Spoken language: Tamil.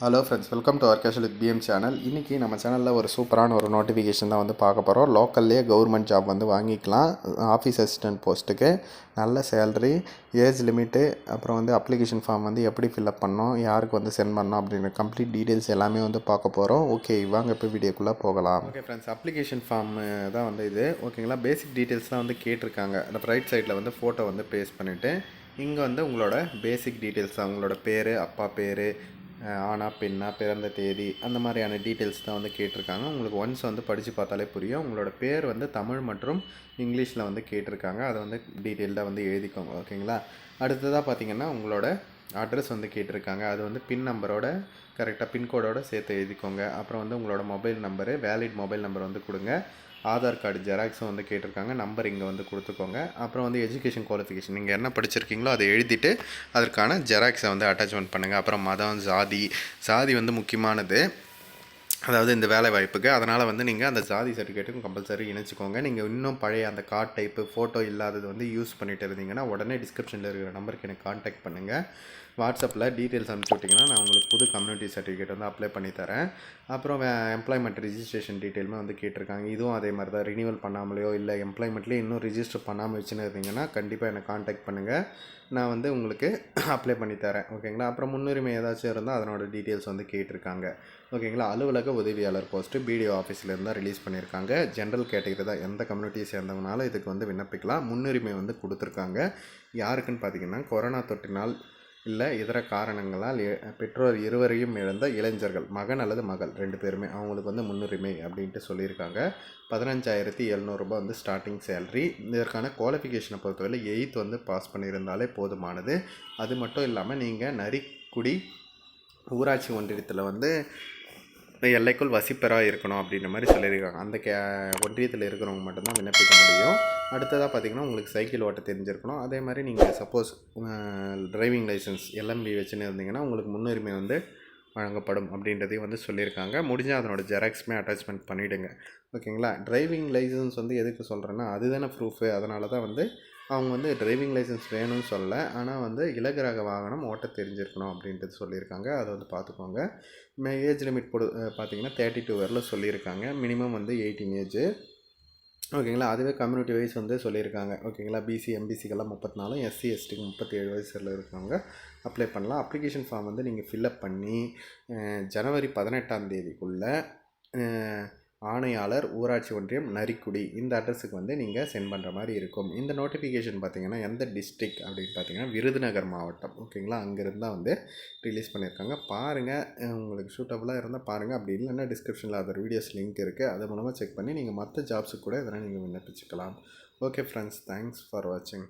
Hello friends welcome to our casual with PM channel இன்றைக்கி நம்ம சேனலில் ஒரு சூப்பரான ஒரு நோட்டிஃபிகேஷன் தான் வந்து பார்க்க போகிறோம் லோக்கல்லே கவர்மெண்ட் ஜாப் வந்து வாங்கிக்கலாம். ஆஃபீஸ் அசிஸ்டன்ட் போஸ்ட்டுக்கு நல்ல சேலரி ஏஜ் லிமிட்டு அப்புறம் வந்து அப்ளிகேஷன் ஃபார்ம் வந்து எப்படி ஃபில்அப் பண்ணோம் யாருக்கு வந்து சென்ட் பண்ணோம் அப்படின்ற கம்ப்ளீட் டீட்டெயில்ஸ் எல்லாமே வந்து பார்க்க போகிறோம் ஓகே வாங்க இப்போ வீடியோக்குள்ளே போகலாம். ஓகே ஃப்ரெண்ட்ஸ் அப்ளிகேஷன் ஃபார்ம் தான் வந்து இது. ஓகேங்களா பேசிக் டீட்டெயில்ஸ் தான் வந்து கேட்டிருக்காங்க. அந்த ரைட் சைடில் வந்து ஃபோட்டோ வந்து பேஸ்ட் பண்ணிவிட்டு இங்கே வந்து உங்களோட பேசிக் டீட்டெயில்ஸ் தான் உங்களோட பேர் அப்பா பேர் ஆனா பெண்ணா பிறந்த தேதி அந்த மாதிரியான டீட்டெயில்ஸ் தான் வந்து கேட்டிருக்காங்க. உங்களுக்கு ஒன்ஸ் வந்து படித்து பார்த்தாலே புரியும். உங்களோட பேர் வந்து தமிழ் மற்றும் இங்கிலீஷில் வந்து கேட்டிருக்காங்க. அதை வந்து டீட்டெயில்டாக வந்து எழுதிக்கோங்க ஓகேங்களா அடுத்ததாக பார்த்தீங்கன்னா உங்களோட அட்ரஸ் வந்து கேட்டிருக்காங்க. அது வந்து பின் நம்பரோட கரெக்டாக பின்கோடோட சேர்த்து எழுதிக்கோங்க. அப்புறம் வந்து உங்களோட mobile number valid mobile number வந்து கொடுங்க. ஆதார் கார்டு ஜெராக்ஸும் வந்து கேட்டிருக்காங்க. நம்பர் இங்கே வந்து கொடுத்துக்கோங்க. அப்புறம் வந்து எஜுகேஷன் குவாலிஃபிகேஷன் நீங்கள் என்ன படிச்சிருக்கீங்களோ அதை எழுதிட்டு அதற்கான ஜெராக்ஸை வந்து அட்டாச்மெண்ட் பண்ணுங்கள் அப்புறம் மதம் ஜாதி ஜாதி வந்து முக்கியமானது. அதாவது இந்த வேலை வாய்ப்புக்கு. அதனால் வந்து நீங்கள் அந்த ஜாதி சர்டிஃபிகேட்டுக்கும் கம்பல்சரி இணைச்சிக்கோங்க. நீங்கள் இன்னும் பழைய அந்த கார்ட் டைப்பு ஃபோட்டோ இல்லாதது வந்து யூஸ் பண்ணிட்டு இருந்தீங்கன்னா உடனே டிஸ்கிரிப்ஷனில் இருக்கிற நம்பருக்கு எனக்கு காண்டாக்ட் பண்ணுங்கள் வாட்ஸ்அப்பில் டீட்டெயில்ஸ் அனுப்பிச்சி விட்டிங்கன்னா நான் உங்களுக்கு புது கம்யூனிட்டி சர்டிஃபிகேட் வந்து அப்ளை பண்ணி தரேன். அப்புறம் எம்ப்ளாய்மெண்ட் ரிஜிஸ்ட்ரேஷன் டீட்டெயிலுமே வந்து கேட்டிருக்காங்க. இதுவும் அதே மாதிரி தான். ரினியூவல் பண்ணாமலையோ இல்லை எம்ப்ளாய்மெண்ட்லேயே இன்னும் ரிஜிஸ்டர் பண்ணாமல் வச்சுன்னு இருந்தீங்கன்னா கண்டிப்பாக என்னை காண்டாக்ட் பண்ணுங்கள் நான் வந்து உங்களுக்கு அப்ளை பண்ணி தரேன். ஓகேங்களா? அப்புறம் முன்னுரிமை ஏதாச்சும் இருந்தால் அதனோட டீட்டெயில்ஸ் வந்து கேட்டிருக்காங்க. ஓகேங்களா? அலுவலக உதவியாளர் போஸ்ட்டு பிடிஓ ஆஃபீஸ்லேருந்து தான் ரிலீஸ் பண்ணியிருக்காங்க ஜென்ரல் கேட்டகரி தான் எந்த கம்யூனிட்டியை சேர்ந்தவங்கனாலும் இதுக்கு வந்து விண்ணப்பிக்கலாம். முன்னுரிமை வந்து கொடுத்துருக்காங்க. யாருக்குன்னு பார்த்தீங்கன்னா கொரோனா தொற்றினால் இல்லை இதர காரணங்களால் பெற்றோர் இருவரையும் இழந்த இளைஞர்கள் மகன் அல்லது மகள் ரெண்டு பேருமே அவங்களுக்கு வந்து முன்னுரிமை அப்படின்ட்டு சொல்லியிருக்காங்க. பதினஞ்சாயிரத்தி எழுநூறுபா வந்து ஸ்டார்டிங் சேல்ரி இதற்கான குவாலிஃபிகேஷனை பொறுத்தவரை எயித் வந்து பாஸ் பண்ணியிருந்தாலே போதுமானது. அது மட்டும் இல்லாமல் நீங்கள் நரிக்குடி ஊராட்சி ஒன்றியத்தில் வந்து எல்லைக்குள் வசிப்பராக இருக்கணும் அப்படின்ற மாதிரி சொல்லியிருக்காங்க. அந்த கே ஒன்றியத்தில் இருக்கிறவங்க மட்டும்தான் விண்ணப்பிக்க முடியும். அடுத்ததாக பார்த்திங்கன்னா உங்களுக்கு சைக்கிள் ஓட்ட தெரிஞ்சிருக்கணும். அதே மாதிரி நீங்கள் சப்போஸ் டிரைவிங் லைசன்ஸ் எல்எம்பி வச்சுன்னு இருந்தீங்கன்னா உங்களுக்கு முன்னுரிமை வந்து வழங்கப்படும் அப்படின்றதையும் வந்து சொல்லியிருக்காங்க. முடிஞ்சால் அதனோட ஜெராக்ஸுமே அட்டாச்மெண்ட் பண்ணிவிடுங்க ஓகேங்களா? டிரைவிங் லைசன்ஸ் வந்து எதுக்கு சொல்கிறேன்னா அதுதானே ப்ரூஃபு அதனால தான் வந்து அவங்க வந்து டிரைவிங் லைசன்ஸ் வேணும்னு சொல்லலை. ஆனால் வந்து இலகுரக வாகனம் ஓட்ட தெரிஞ்சிருக்கணும் அப்படின்றது சொல்லியிருக்காங்க. அதை வந்து பார்த்துக்கோங்க. ஏஜ் லிமிட் போடு பார்த்தீங்கன்னா தேர்ட்டி டூ வரல சொல்லியிருக்காங்க. மினிமம் வந்து எயிட்டீன் ஏஜ் ஓகேங்களா? அதுவே கம்யூனிட்டி வைஸ் வந்து சொல்லியிருக்காங்க. ஓகேங்களா? பிசி எம்பிசிக்கெல்லாம் முப்பத்தி நாலும் எஸ்சி எஸ்டிக்கு முப்பத்தி ஏழு வயசில் இருக்கவங்க அப்ளை பண்ணலாம். அப்ளிகேஷன் ஃபார்ம் வந்து நீங்கள் ஃபில்அப் பண்ணி ஜனவரி பதினெட்டாம் தேதிக்குள்ளே ஆணையாளர் ஊராட்சி ஒன்றியம் நரிக்குடி. இந்த அட்ரஸுக்கு வந்து நீங்கள் சென்ட் பண்ணுற மாதிரி இருக்கும். இந்த நோட்டிஃபிகேஷன் பார்த்தீங்கன்னா எந்த டிஸ்ட்ரிக் அப்படின்னு பார்த்தீங்கன்னா விருதுநகர் மாவட்டம். ஓகேங்களா? அங்கேருந்து தான் வந்து ரிலீஸ் பண்ணியிருக்காங்க பாருங்கள் உங்களுக்கு சூட்டபுளாக இருந்தால் பாருங்கள் அப்படி இல்லைன்னா டிஸ்கிரிப்ஷனில் அதர் வீடியோஸ் லிங்க் இருக்குது அது மூலமாக செக் பண்ணி நீங்கள் மற்ற ஜாப்ஸுக்கு கூட இதெல்லாம் நீங்கள் விண்ணப்பிச்சுக்கலாம். ஓகே ஃப்ரெண்ட்ஸ் தேங்க்ஸ் ஃபார் வாட்சிங்